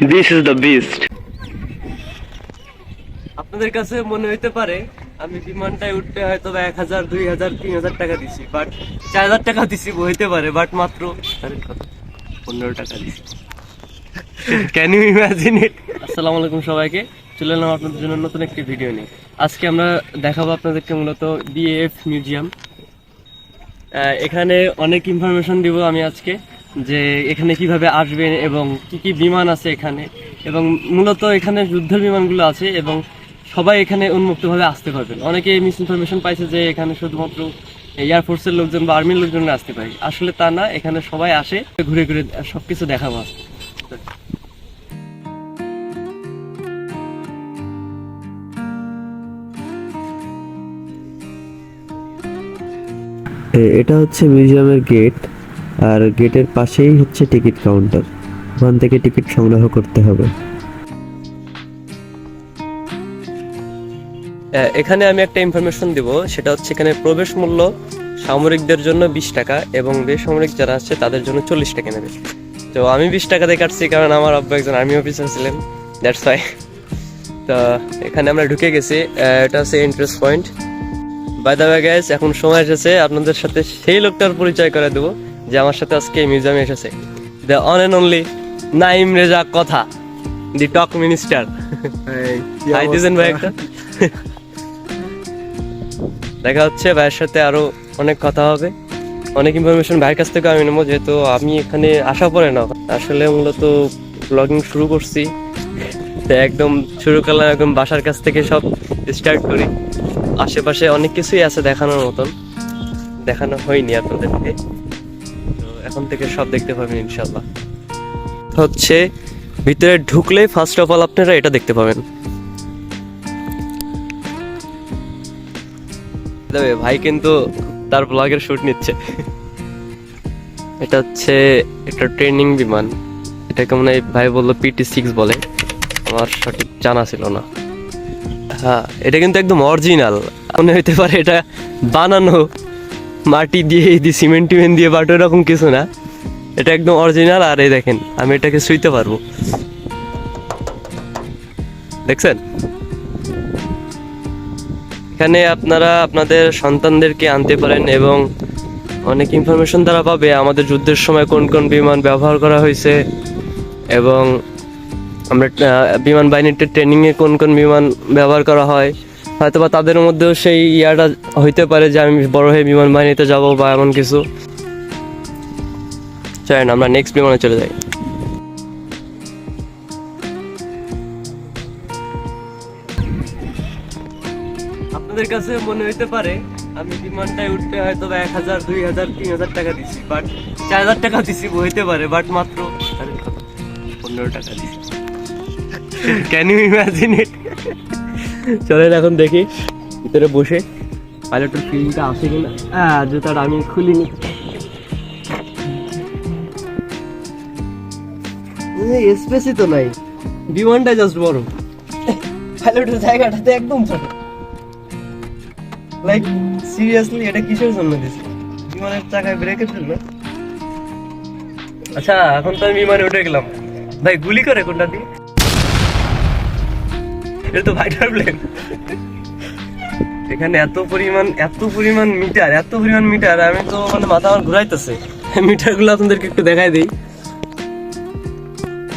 This is the beast. আপনাদের কাছে মনে হইতে পারে আমি বিমানটায় উঠতে হয়তো বা এক হাজার দুই হাজার তিন হাজার টাকা দিছি বাট চার হাজার টাকা দিছি হইতে পারে বাট মাত্র পনেরো টাকা দিছি। ক্যান ইউ ইমাজিন ইট আসসালামু আলাইকুম সবাইকে চলে এলাম আপনাদের জন্য নতুন একটি ভিডিও নিয়ে। আজকে আমরা দেখাবো আপনাদেরকে মূলত বিএফ মিউজিয়াম এখানে অনেক ইনফরমেশন দিব আমি আজকে। যে এখানে কীভাবে আসবেন এবং কি কি বিমান আছে এখানে। এবং মূলত এখানে যুদ্ধের বিমানগুলো আছে এবং সবাই এখানে উন্মুক্তভাবে আসতে পারবেন। অনেকে মিস ইনফরমেশন পাইছে যে এখানে শুধুমাত্র এয়ারফোর্সের লোকজন বা আর্মির লোকজন আসতে পারে। আসলে তা না, এখানে সবাই আসে, ঘুরে ঘুরে সবকিছু দেখাবো। এটা হচ্ছে মিউজিয়ামের গেট আর গেটের পাশেই হচ্ছে টিকিট কাউন্টার। ওখান থেকে টিকিট সংগ্রহ করতে হবে। এখানে আমি একটা ইনফরমেশন দিব। সেটা হচ্ছে এখানে প্রবেশ মূল্য সামরিকদের জন্য বিশ টাকা এবং বেসামরিক যারা আছে, তাদের জন্য চল্লিশ টাকা নেবে। তো আমি বিশ টাকা দিয়ে কাটছি কারণ আমার আব্বা একজন আর্মি অফিসার ছিলেন। দ্যাটস ওয়াই তো এখানে আমরা ঢুকে গেছি। এটা হচ্ছে interest point by the guys এখন সময় এসেছে। আপনাদের সাথে সেই লোকটার পরিচয় করে দেবো। যে আমার সাথে আজকে মিউজিয়ামে এসেছে। The one and only Naim Reza কথা দি টক মিনিস্টার হাই দিয়েছেন ভাই একটা। দেখা হচ্ছে ভাইয়ের সাথে আরও অনেক কথা হবে। অনেক ইনফরমেশন ভাইয়ের কাছ থেকে আমি নেব যেহেতু আমি এখানে আসা পড়ে না। আসলে মূলত ব্লগিং শুরু করছি। তো একদম শুরু করলাম একদম বাসার কাছ থেকে সব স্টার্ট করি। আশেপাশে অনেক কিছুই আছে দেখানোর মতন। দেখানো হয়নি আপনাদেরকে। এখন থেকে সব দেখতে পাবেন ইনশাল্লাহ হচ্ছে, ভিতরে ঢুকলে ফার্স্ট অফ অল আপনারা এটা দেখতে পাবেন। ভাই কিন্তু তার ব্লগের শুট নিচ্ছে। এটা হচ্ছে একটা ট্রেনিং বিমান। এটাকে মনে হয় ভাই বলল পিটি সিক্স বলে। আমার সঠিক জানা ছিল না। হ্যাঁ এটা কিন্তু একদম অরিজিনাল মনে হইতে পারে এটা বানানো মাটি দিয়ে, এই দিয়ে সিমেন্ট টিমেন্ট দিয়ে বাট এরকম কিছু না। এটা একদম অরিজিনাল আর এই দেখেন, আমি এটাকে শুইতে পারব। দেখছেন? এখানে আপনারা আপনাদের সন্তানদেরকে আনতে পারেন এবং অনেক ইনফরমেশন তারা পাবে আমাদের যুদ্ধের সময় কোন কোন বিমান ব্যবহার করা হয়েছে এবং আমরা বিমান বাহিনীর ট্রেনিংয়ে কোন কোন বিমান ব্যবহার করা হয়। হয়তো বা তাদের মধ্যেও সেই ইয়াটা হইতে পারে যে আমি বড় হয়ে বিমান বাহিনীতে যাব বা এমন কিছু। চলেন, আমরা নেক্সট বিমানে চলে যাই। আপনাদের কাছে মনে হইতে পারে, আমি বিমানটায় উঠতে হয়তো এক হাজার, দুই হাজার, তিন হাজার টাকা দিছি বাট চার হাজার টাকা দিছি হইতে পারে বাট মাত্র পনেরো টাকা দিছি। ক্যান ইউ ইমাজিন ইট চলেন এখন দেখি ভিতরে বসে পাইলটের ফিলিংটা আসে কিনা? হ্যাঁ জুতাটা আমি খুলিনি। স্পেসই তো নাই। বিমানটা জাস্ট বড়। পাইলটের জায়গাটাতে একদম ছোট লাইক সিরিয়াসলি এটা কিসের জন্য দিছে? বিমানের চাকায় ব্রেকের জন্য? আচ্ছা এখন তো আমি বিমানে উঠে গেলাম। ভাই, গুলি করে কোনটা দিয়ে? এটা তো ফাইটার প্লেন এখানে এত পরিমাণ এত পরিমাণ মিটার এত পরিমাণ মিটার আমি তো মানে মাথা আমার ঘুরাইতেছে। মিটারগুলো আপনাদেরকে একটু দেখাই দিই।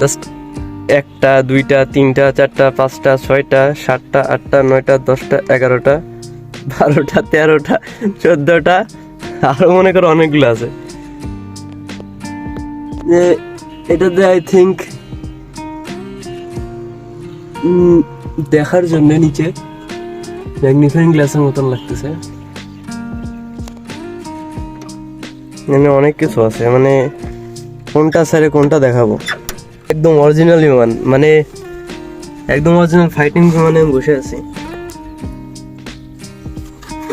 জাস্ট একটা, দুইটা, তিনটা, চারটা, পাঁচটা, ছয়টা, সাতটা, আটটা, নয়টা, দশটা, এগারোটা, বারোটা, তেরোটা, চোদ্দটা, আরও মনে করো অনেকগুলো আছে। এটাতে আই থিঙ্ক দেখার জন্য নিচে ম্যাগনিফাইং গ্লাসের মতন লাগতেছে। মানে অনেক কিছু আছে মানে কোনটা স্যারে কোনটা দেখাবো? একদম অরিজিনাল বিমান মানে একদম অরিজিনাল ফাইটিং বিমানে আমি বসে আছি।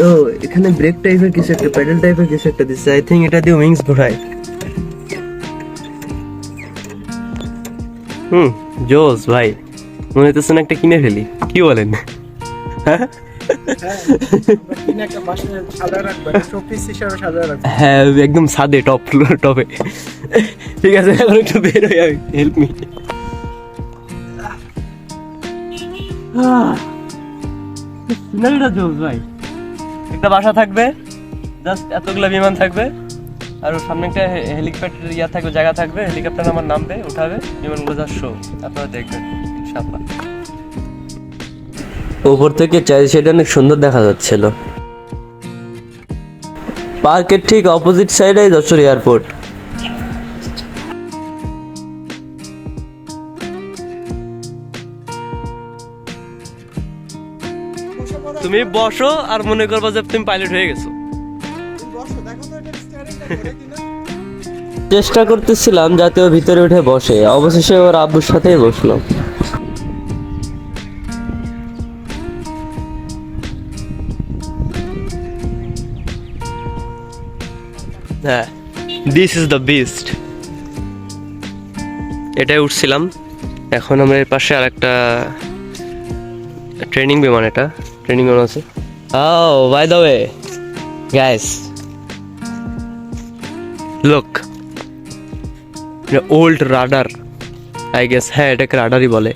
ও, এখানে ব্রেক টাইপের কিছু একটা প্যাডেল টাইপের কিছু একটা দিচ্ছে আই থিঙ্ক এটা দিয়ে উইংস ঘোরায়। হুম, জোস ভাই। মনে হইতেছে না একটা কিনে ফেলি। কি বলেন? হ্যাঁ? হ্যাঁ একদম সাদে টপ টপে ঠিক আছে, এখন একটু বের হয়ে হেল্প মি একটা বাসা থাকবে জাস্ট এতগুলো বিমান থাকবে, আর সামনে একটা হেলিকপ্টার ইয়া থাকবে, জায়গা থাকবে হেলিকপ্টার আমার নামবে উঠাবে, বিমানগুলো যা শো আপনারা দেখবেন। উপর থেকে চাই সেটা অনেক সুন্দর দেখা যাচ্ছিল। পার্কের ঠিক অপোজিট সাইডে যশোর এয়ারপোর্ট তুমি বসো আর মনে করবা যে তুমি পাইলট হয়ে গেছো। বসো দেখো তো এটা স্টিয়ারিংটা ধরে কিনা। চেষ্টা করতেছিলাম যাতে ও ভিতরে উঠে বসে। অবশেষে ওর আব্বুর সাথেই বসল। হ্যাঁ। দিস ইজ দ্য বেস্ট এটাই উঠছিলাম। এখন আমরা এর পাশে আর একটা ট্রেনিং বিমান এটা। ট্রেনিং বিমান আছে। ও by the way guys look old radar I guess হ্যাঁ এটাকে রাডারই বলে।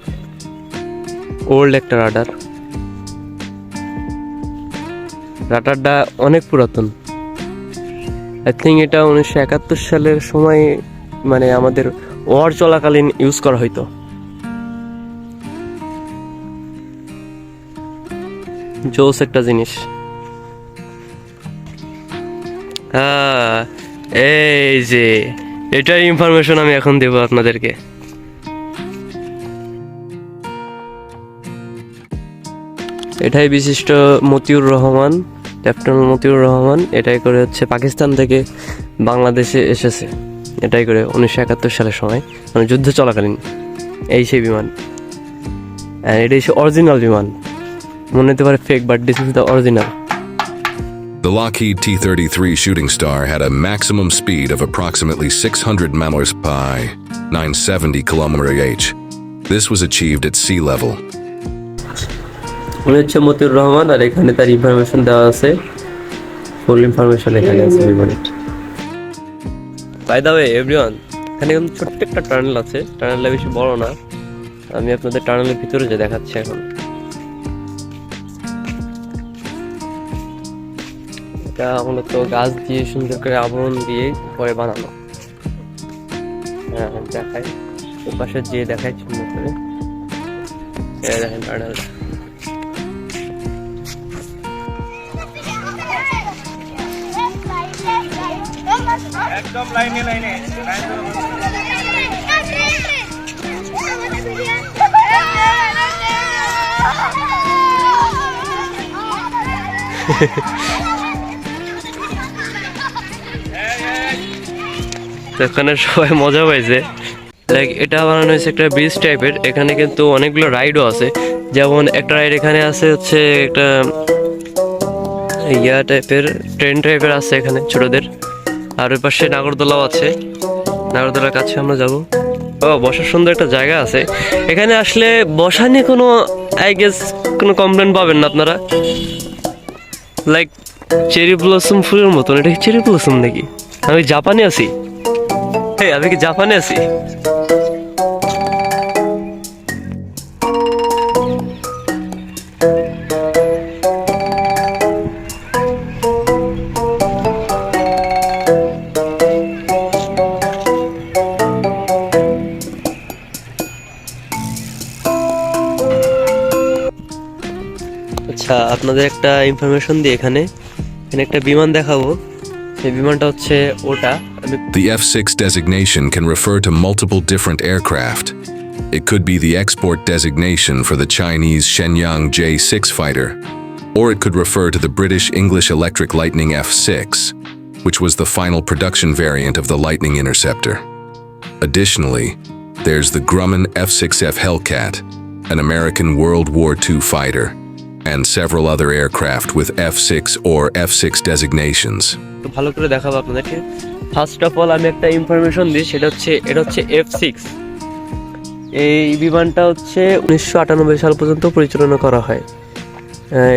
ওল্ড একটা রাডার রাডারটা অনেক পুরাতন। আই থিঙ্ক এটা উনিশশো একাত্তর সালের সময় মানে আমাদের ওয়ার চলাকালীন ইউজ করা হইতো। জোস একটা জিনিস। এই যে এটাই ইনফরমেশন আমি এখন দেবো আপনাদেরকে। এটাই বিশিষ্ট মতিউর রহমান। লেফটেন্যান্ট মতিউর রহমান, এটাই করে হচ্ছে পাকিস্তান থেকে বাংলাদেশে এসেছে এটাই করে উনিশশো একাত্তর সালের সময় মানে যুদ্ধ চলাকালীন এই সেই বিমান এটাই সে অরিজিনাল বিমান মনে হতে পারে fake but this is the original The Lockheed T 33 Shooting Star had a maximum speed of approximately 600 miles per 970 km/h. This was achieved at sea level. উনি হচ্ছে মতিউর রহমান আর এখানে তার ইনফরমেশন দেওয়া আছে। ফুল ইনফরমেশন এখানে আছে বিমানের বাই দা ওয়ে এভরিওয়ান এখানে কিন্তু ছোট্ট একটা টানেল আছে। টানেলটা বেশি বড় না। আমি আপনাদের টানেলের ভিতরে যে দেখাচ্ছি এখন। এটা মূলত গাছ দিয়ে সুন্দর করে আবরণ দিয়ে পরে বানানো। হ্যাঁ দেখাই। ওপাশে যেয়ে দেখাই সুন্দর করে। দেখেন টানেলটা একদম লাইনে লাইনে। এখানে সবাই মজা পাইছে। লাইক এটা বানানো হয়েছে একটা ব্রিজ টাইপের এখানে কিন্তু অনেকগুলো রাইডও আছে। যেমন একটা রাইড এখানে আছে হচ্ছে একটা ইয়া টাইপের ট্রেন টাইপের আছে এখানে ছোটদের। আর ওই পাশে নাগরদোলাও আছে। নাগরদোলার কাছে আমরা যাব। ও, বসার সুন্দর একটা জায়গা আছে। এখানে আসলে বসা নিয়ে কোনো আই গেস কোনো কমপ্লেন পাবেন না আপনারা। লাইক চেরি ব্লসম ফুলের মতন। এটা কি চেরি ব্লসম নাকি? আমি জাপানে আছি। হ্যাঁ আমি কি জাপানে আছি? আচ্ছা আপনাদের একটা ইনফরমেশন দিই এখানে এখানে একটা বিমান দেখাবো সেই বিমানটা হচ্ছে ওটা আমি The F 6 designation can refer to multiple different aircraft. It could be the export designation for the Chinese Shenyang J 6 fighter, or it could refer to the British English Electric Lightning F 6, which was the final production variant of the Lightning Interceptor. Additionally, there's the Grumman F 6F Hellcat, an American World War II fighter, and several other aircraft with F 6 or F 6 designations. ভালো করে দেখাবো আপনাদেরকে। First of all আমি একটা information দিই, সেটা হচ্ছে, এটা হচ্ছে এফ সিক্স এই বিমানটা হচ্ছে উনিশশো আটানব্বই সাল পর্যন্ত পরিচালনা করা হয়।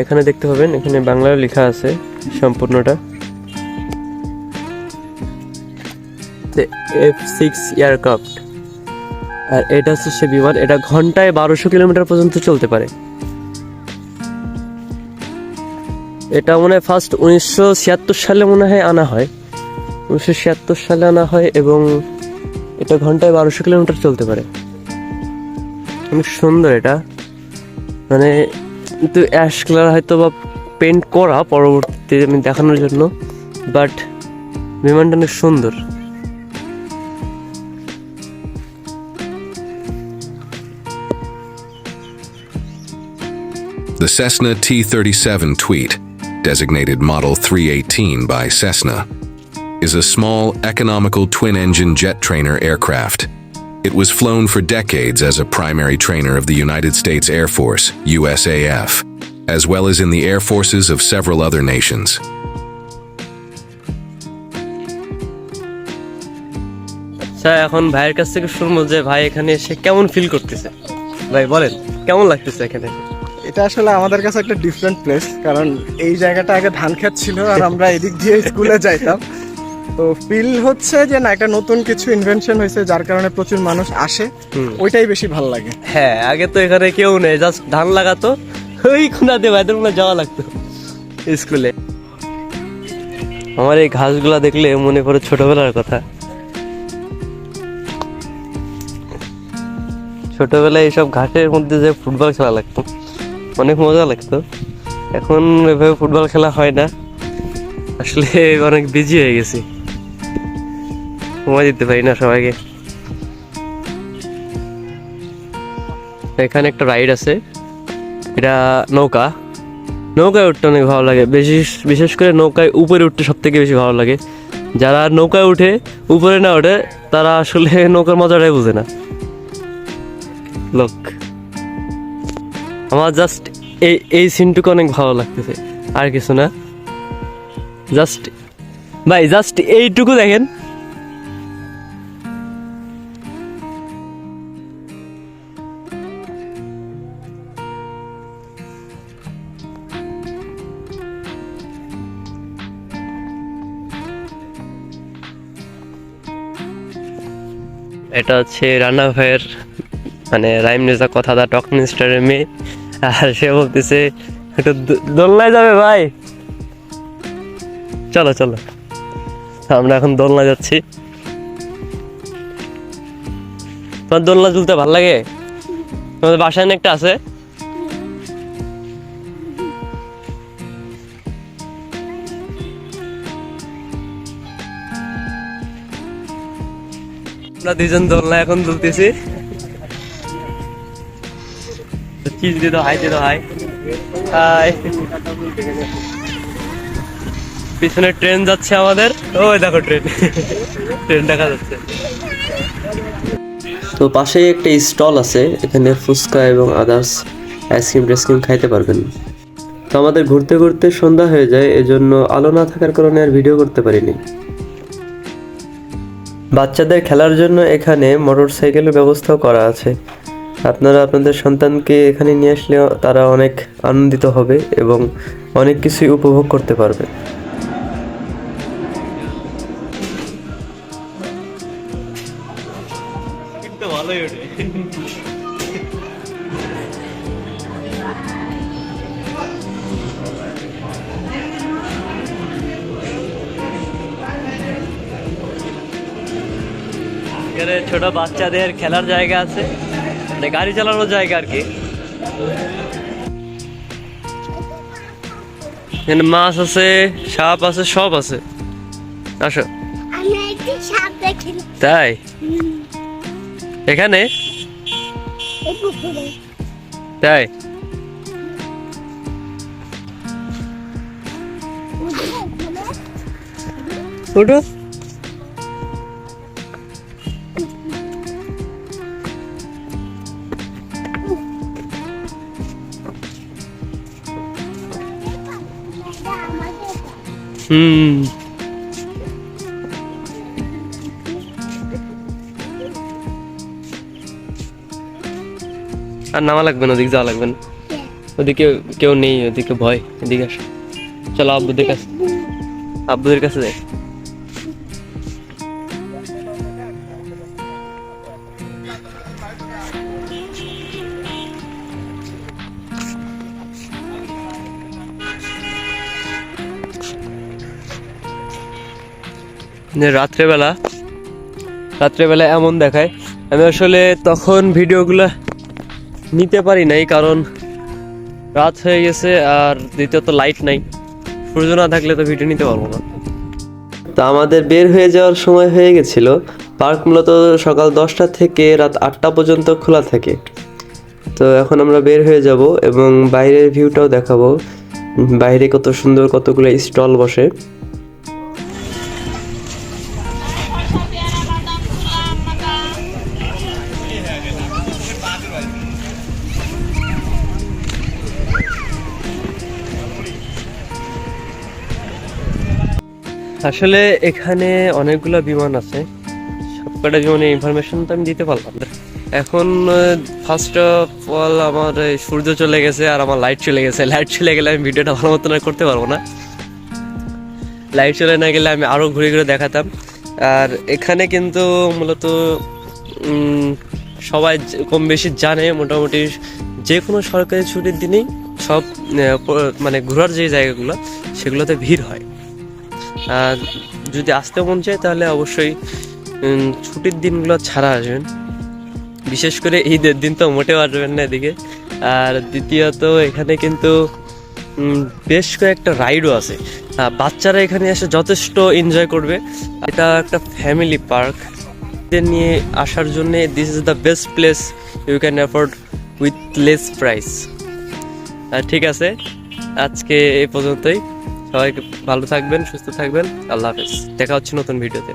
এখানে দেখতে পাবেন, এখানে বাংলায় লেখা আছে সম্পূর্ণটা। এফ সিক্স এয়ারক্রাফট আর এটা হচ্ছে সে বিমান, এটা ঘন্টায় বারোশো কিলোমিটার পর্যন্ত চলতে পারে। এটা মনে হয় ফার্স্ট উনিশশো ছিয়াত্তর সালে মনে হয় আনা হয়। উনিশশো ছিয়াত্তর সালে আনা হয় এবং এটা ঘন্টায় বারোশো কিলোমিটার চলতে পারে। অনেক সুন্দর এটা। মানে কিন্তু অ্যাশ কালার হয়তো বা পেন্ট করা পরবর্তীতে আমি দেখানোর জন্য বাট বিমানটা অনেক সুন্দর। The Cessna T-37 Tweet, designated Model 318 by Cessna, is a small, economical twin-engine jet trainer aircraft. It was flown for decades as a primary trainer of the United States Air Force, USAF, as well as in the air forces of several other nations. আচ্ছা এখন ভাইয়ের কাছ থেকে শুনবো যে ভাই এখানে এসে কেমন ফিল করতেছে ভাই বলেন কেমন লাগতেছে এখানে এটা আসলে আমাদের কাছে একটা ডিফারেন্ট প্লেস কারণ এই জায়গাটা আগে ধান খেত ছিল আর আমরা এদিক দিয়ে স্কুলে যাইতাম। তো ফিল হচ্ছে যে না একটা নতুন কিছু ইনভেনশন হয়েছে যার কারণে প্রচুর মানুষ আসে। ওইটাই বেশি ভালো লাগে। হ্যাঁ আগে তো এখানে কেউ নেই জাস্ট ধান লাগাতো। ওই খুনা খুনাতে ভাইদের মনে যাওয়া লাগতো স্কুলে। আমার এই ঘাসগুলা দেখলে মনে পড়ে ছোটবেলার কথা। ছোটবেলায় এইসব ঘাসের মধ্যে যে ফুটবল খেলা লাগতো। অনেক মজা লাগতো। এখন এভাবে ফুটবল খেলা হয় না। আসলে অনেক বিজি হয়ে গেছি। সময় দিতে পারি না সবাইকে। এখানে একটা রাইড আছে। এটা নৌকা। নৌকায় উঠতে অনেক ভালো লাগে। বেশি, বিশেষ করে নৌকায় উপরে উঠতে সব থেকে বেশি ভালো লাগে। যারা নৌকায় উঠে উপরে না ওঠে, তারা আসলে নৌকার মজাটাই বুঝে না। লোক আমার জাস্ট এই এই সিনটুকু অনেক ভালো লাগতেছে। আর কিছু না। জাস্ট ভাই জাস্ট এইটুকু দেখেন। এটা হচ্ছে রানা ভাইয়ের মানে রাইম নেজা কথা দা টক মিনিস্টারের মেয়ে। আর সে বলতেছে, একটু দোলনায় যাবে ভাই? চলো চলো। আমরা এখন দোলনা যাচ্ছি। তোমার দোলনা ঝুলতে ভালো লাগে? তোমাদের বাসায় একটা আছে? আমরা দুজন দোলনা এখন দুলতেছি চিজ দিয়ে দাও হাই দিয়ে দাও হাই হাই পিছনে ট্রেন যাচ্ছে আমাদের। ওই দেখো ট্রেন ট্রেন দেখা যাচ্ছে। তো পাশেই একটা স্টল আছে, এখানে ফুচকা এবং আদার্স আইসক্রিম টাইসক্রিম খাইতে পারবেন। তো আমাদের ঘুরতে ঘুরতে সন্ধ্যা হয়ে যায়, এজন্য আলো না থাকার কারণে আর ভিডিও করতে পারিনি। বাচ্চাদের খেলার জন্য এখানে মোটর সাইকেলের ব্যবস্থাও করা আছে। আপনারা আপনাদের সন্তানকে এখানে নিয়ে আসলে তারা অনেক আনন্দিত হবে এবং অনেক কিছুই উপভোগ করতে পারবে। ছোট বাচ্চাদের খেলার জায়গা আছে। মানে গাড়ি চালানোর জায়গা আর কি। এখানে মাছ আছে সাপ আছে সব আছে। আসো। তাই? এখানে? তাই? ওঠো হুম। আর নামা লাগবে না ওদিকে যাওয়া লাগবে না। ওদিকে কেউ নেই ওদিকে ভয় এদিকে আসো। চলো আব্বুদের কাছে আব্বুদের কাছে যাই। যে রাত্রেবেলা রাত্রেবেলা এমন দেখায়। আমি আসলে তখন ভিডিওগুলো নিতে পারি নাই, কারণ রাত হয়ে গেছে আর দ্বিতীয়ত লাইট নাই। সূর্য না থাকলে তো ভিডিও নিতে পারব না। তো আমাদের বের হয়ে যাওয়ার সময় হয়ে গেছিল। পার্ক মূলত সকাল দশটা থেকে রাত আটটা পর্যন্ত খোলা থাকে। তো এখন আমরা বের হয়ে যাব এবং বাইরের ভিউটাও দেখাবো। বাইরে কত সুন্দর কতগুলো স্টল বসে। আসলে এখানে অনেকগুলো বিমান আছে। সবকটা বিমানের ইনফরমেশন তো আমি দিতে পারলাম না। এখন ফার্স্ট অফ অল আমার সূর্য চলে গেছে আর আমার লাইট চলে গেছে। লাইট চলে গেলে আমি ভিডিওটা ভালো মতন আর করতে পারব না। লাইট চলে না গেলে আমি আরও ঘুরে ঘুরে দেখাতাম। আর এখানে কিন্তু মূলত সবাই কম বেশি জানে মোটামুটি যে কোনো সরকারি ছুটির দিনেই সব মানে ঘোরার যে জায়গাগুলো, সেগুলোতে ভিড় হয়। যদি আসতে মন চায় তাহলে অবশ্যই ছুটির দিনগুলো ছাড়া আসবেন। বিশেষ করে ঈদের দিন তো মোটেও আসবেন না এদিকে। আর দ্বিতীয়ত এখানে কিন্তু বেশ কয়েকটা রাইডও আছে। বাচ্চারা এখানে এসে যথেষ্ট এনজয় করবে। এটা একটা ফ্যামিলি পার্ক নিয়ে আসার জন্য this is the best place you can afford with less price ঠিক আছে। আজকে এ পর্যন্তই। সবাই ভালো থাকবেন সুস্থ থাকবেন। আল্লাহ হাফেজ। দেখা হচ্ছে নতুন ভিডিওতে।